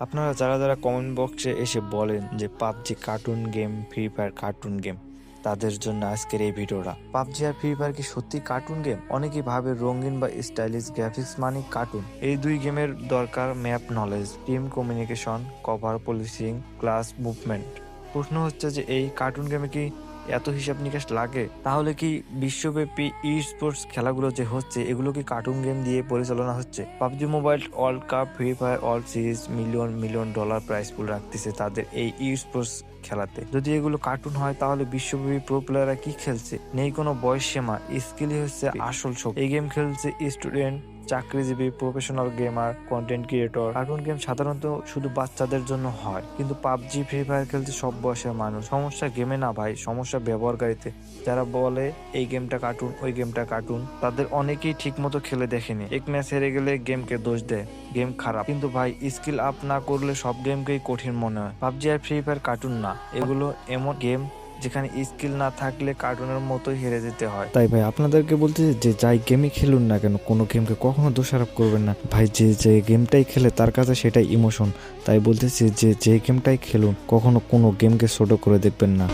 আপনারা যারা যারা কমেন্ট বক্সে এসে বলেন যে PUBG cartoon game free fire cartoon game তাদের জন্য আজকের এই ভিডিওটা। পাবজি আর ফ্রি ফায়ার কি সত্যি কার্টুন গেম অনেকেই ভাবে রঙিন বা স্টাইলিশ গ্রাফিক্স মানে কার্টুন এই দুই গেমের দরকার map knowledge team communication cover policing class movement প্রশ্ন হচ্ছে যে এই কার্টুন গেমে কি এত হিসাব নিকাশ লাগে? তাহলে কি বিশ্বব্যাপী ই স্পোর্টস খেলাগুলো যে হচ্ছে, এগুলো কি কার্টুন গেম দিয়ে পরিচালনা হচ্ছে? PUBG mobile world cup free fire all series million million dollar prize pool রাখতেছে তাদের এই ই স্পোর্টস খেলাতে। যদি এগুলো কার্টুন হয়, তাহলে বিশ্বব্যাপী প্রো প্লেয়াররা কি খেলছে? নেই কোনো বয়স সীমা স্কিলই হচ্ছে আসল শোক এই গেম খেলছে স্টুডেন্ট চাকরিজীবী professional gamer content creator cartoon game সাধারণত শুধু বাচ্চাদের জন্য হয়, কিন্তু পাবজি ফ্রি ফায়ার খেলতে সব বয়সের মানুষ। সমস্যা গেমে না ভাই, সমস্যা ব্যবহারকারীতে। যারা বলে, এই গেমটা কার্টুন ওই গেমটা কার্টুন তাদের অনেকেই ঠিক মতো খেলে দেখেনি। এক ম্যাচ হেরে গেলে গেমকে দোষ দেয় গেম খারাপ। কিন্তু ভাই স্কিল আপ না করলে সব গেমকেই কঠিন মনে হয়। পাবজি আর ফ্রি ফায়ার কার্টুন না, এগুলো এমন গেম যেখানে স্কিল না থাকলে কার্টুনের মতোই হেরে যেতে হয়। তাই ভাই, আপনাদেরকে বলতে যে যাই গেমই খেলুন না কেন, কোনো গেমকে কখনো দোষারোপ করবেন না। ভাই, যে যে গেমটাই খেলে তার কাছে সেটাই ইমোশন। তাই বলতেছি যে যে গেমটাই খেলুন, কখনো কোনো গেমকে ছোট করে দেখবেন না।